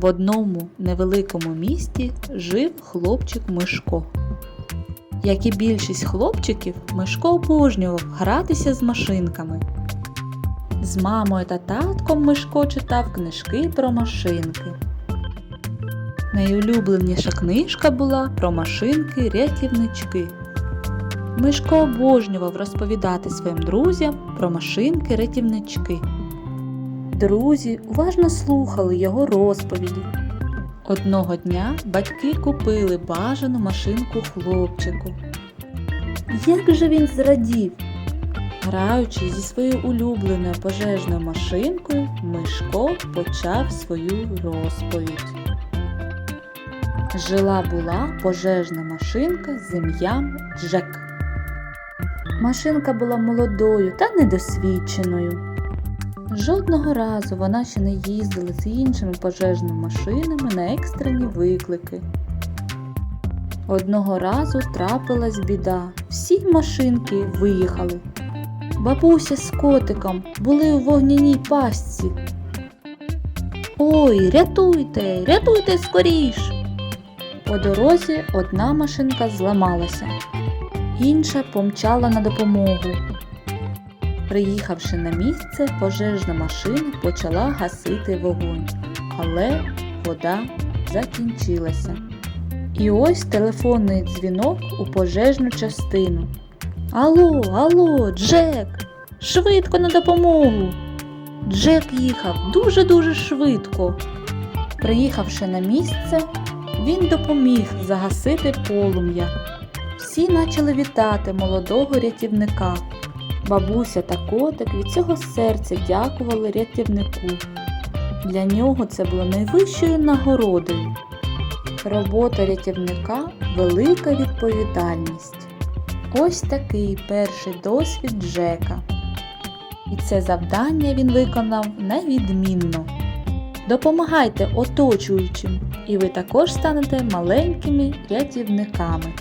В одному невеликому місті жив хлопчик Мишко. Як і більшість хлопчиків, Мишко обожнював гратися з машинками. З мамою та татком Мишко читав книжки про машинки. Найулюбленіша книжка була про машинки-рятівнички. Мишко обожнював розповідати своїм друзям про машинки-рятівнички. Друзі уважно слухали його розповіді. Одного дня батьки купили бажану машинку хлопчику. Як же він зрадів! Граючи зі своєю улюбленою пожежною машинкою, Мишко почав свою розповідь. Жила була пожежна машинка з ім'ям Джек. Машинка була молодою та недосвідченою. Жодного разу вона ще не їздила з іншими пожежними машинами на екстрені виклики. Одного разу трапилась біда. Всі машинки виїхали. Бабуся з котиком були у вогняній пастці. Ой, рятуйте, рятуйте скоріш. По дорозі одна машинка зламалася, інша помчала на допомогу. Приїхавши на місце, пожежна машина почала гасити вогонь, але вода закінчилася. І ось телефонний дзвінок у пожежну частину. Алло, алло, Джек! Швидко на допомогу! Джек їхав дуже-дуже швидко. Приїхавши на місце, він допоміг загасити полум'я. Всі почали вітати молодого рятівника. Бабуся та котик від цього серця дякували рятівнику. Для нього це було найвищою нагородою. Робота рятівника велика відповідальність. Ось такий перший досвід Джека. І це завдання він виконав невідмінно. Допомагайте оточуючим, і ви також станете маленькими рятівниками.